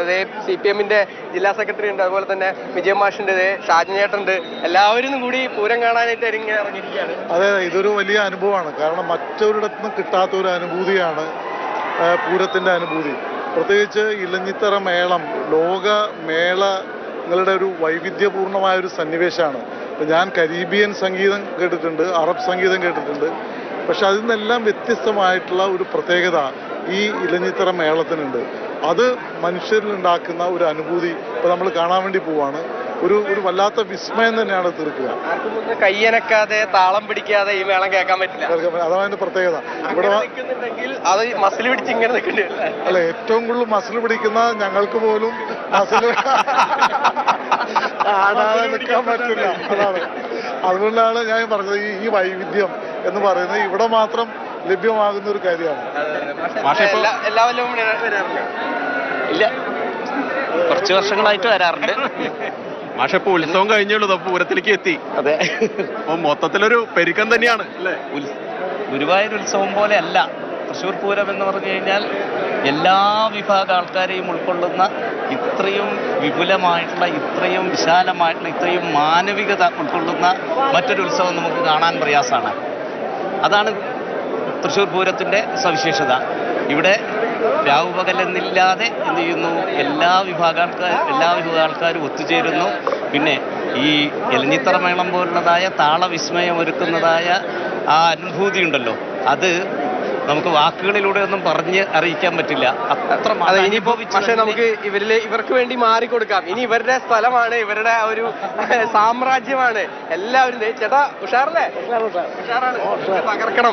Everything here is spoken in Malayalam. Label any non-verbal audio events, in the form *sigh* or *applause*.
എന്നുള്ളത് സി പി എമ്മിന്റെ ജില്ലാ സെക്രട്ടറി ഉണ്ട്. അതുപോലെ തന്നെ വിജയ മാഷിന്റെ ഷാജിനേട്ടുണ്ട് എല്ലാവരും കൂടി പൂരം കാണാനായിട്ട് ഇങ്ങനെ ഇറങ്ങിയിരിക്കുകയാണ്. അതെ ഇതൊരു വലിയ അനുഭവമാണ്. കാരണം മറ്റൊരിടത്തും കിട്ടാത്ത ഒരു അനുഭൂതിയാണ് പൂരത്തിന്റെ അനുഭൂതി. പ്രത്യേകിച്ച് ഇലഞ്ഞിത്തറ മേളം ലോക മേളങ്ങളുടെ ഒരു വൈവിധ്യപൂർണമായ ഒരു സന്നിവേശമാണ്. ഞാൻ കരീബിയൻ സംഗീതം കേട്ടിട്ടുണ്ട് അറബ് സംഗീതം കേട്ടിട്ടുണ്ട്. പക്ഷെ അതിൽ നിന്നെല്ലാം വ്യത്യസ്തമായിട്ടുള്ള ഒരു പ്രത്യേകത ഈ ഇലഞ്ഞിത്തറ മേളത്തിനുണ്ട്. അത് മനുഷ്യരിൽ ഉണ്ടാക്കുന്ന ഒരു അനുഭൂതി ഇപ്പൊ നമ്മൾ കാണാൻ വേണ്ടി പോവാണ്. ഒരു ഒരു വല്ലാത്ത വിസ്മയം തന്നെയാണ് തീർക്കുക. കയ്യനക്കാതെ താളം പിടിക്കാതെ ഈ മേളം കേൾക്കാൻ പറ്റില്ല. അതാണ് അതിന്റെ പ്രത്യേകത. ഇവിടെ അത് മസിൽ പിടിച്ച് ഇങ്ങനെ നിൽക്കേണ്ടി അല്ല ഏറ്റവും കൂടുതൽ മസിൽ പിടിക്കുന്ന ഞങ്ങൾക്ക് പോലും മസിൽ കാണാതെ *laughs* നിൽക്കാൻ പറ്റില്ല. അതാണ്. അതുകൊണ്ടാണ് ഞാൻ പറഞ്ഞത് ഈ വൈവിധ്യം എന്ന് പറയുന്നത്. ഇവിടെ മാത്രം ലഭ്യമാകുന്ന ഒരു കാര്യമാണ് എല്ലാ- കൊല്ലവും ഇല്ല. കുറച്ച് വർഷങ്ങളായിട്ട് വരാറുണ്ട്. പക്ഷെ ഇപ്പൊ ഉത്സവം കഴിഞ്ഞുള്ളൂ അപ്പൊ പൂരത്തിലേക്ക് എത്തി. അതെ. അപ്പൊ മൊത്തത്തിലൊരു പെരുക്കം തന്നെയാണ് ഗുരുവായൂർ ഉത്സവം പോലെ അല്ല തൃശ്ശൂർ പൂരം എന്ന് പറഞ്ഞു കഴിഞ്ഞാൽ എല്ലാ വിഭാഗ ആൾക്കാരെയും ഉൾക്കൊള്ളുന്ന ഇത്രയും വിപുലമായിട്ടുള്ള ഇത്രയും വിശാലമായിട്ടുള്ള ഇത്രയും മാനവികത ഉൾക്കൊള്ളുന്ന മറ്റൊരു ഉത്സവം നമുക്ക് കാണാൻ പ്രയാസമാണ്. അതാണ് തൃശ്ശൂർ പൂരത്തിന്റെ സവിശേഷത. ഇവിടെ രാവുപകലെന്നില്ലാതെ എന്ത് ചെയ്യുന്നു? എല്ലാ വിഭാഗ ആൾക്കാർ എല്ലാ വിഭാഗ ആൾക്കാരും ഒത്തുചേരുന്നു. പിന്നെ ഈ എലഞ്ഞിത്തറ മേളം പോലുള്ളതായ താളവിസ്മയം ഒരുക്കുന്നതായ ആ അനുഭൂതി ഉണ്ടല്ലോ അത് നമുക്ക് വാക്കുകളിലൂടെ ഒന്നും പറഞ്ഞ് അറിയിക്കാൻ പറ്റില്ല. അത്ര അതെ ഇനിയിപ്പോ പക്ഷെ നമുക്ക് ഇവരിലെ ഇവർക്ക് വേണ്ടി മാറിക്കൊടുക്കാം. ഇനി ഇവരുടെ സ്ഥലമാണ് ഇവരുടെ ആ ഒരു സാമ്രാജ്യമാണ്. എല്ലാവരും ചേട്ടാ ഉഷാറല്ലേ? ഉഷാറാണ്. തകർക്കണം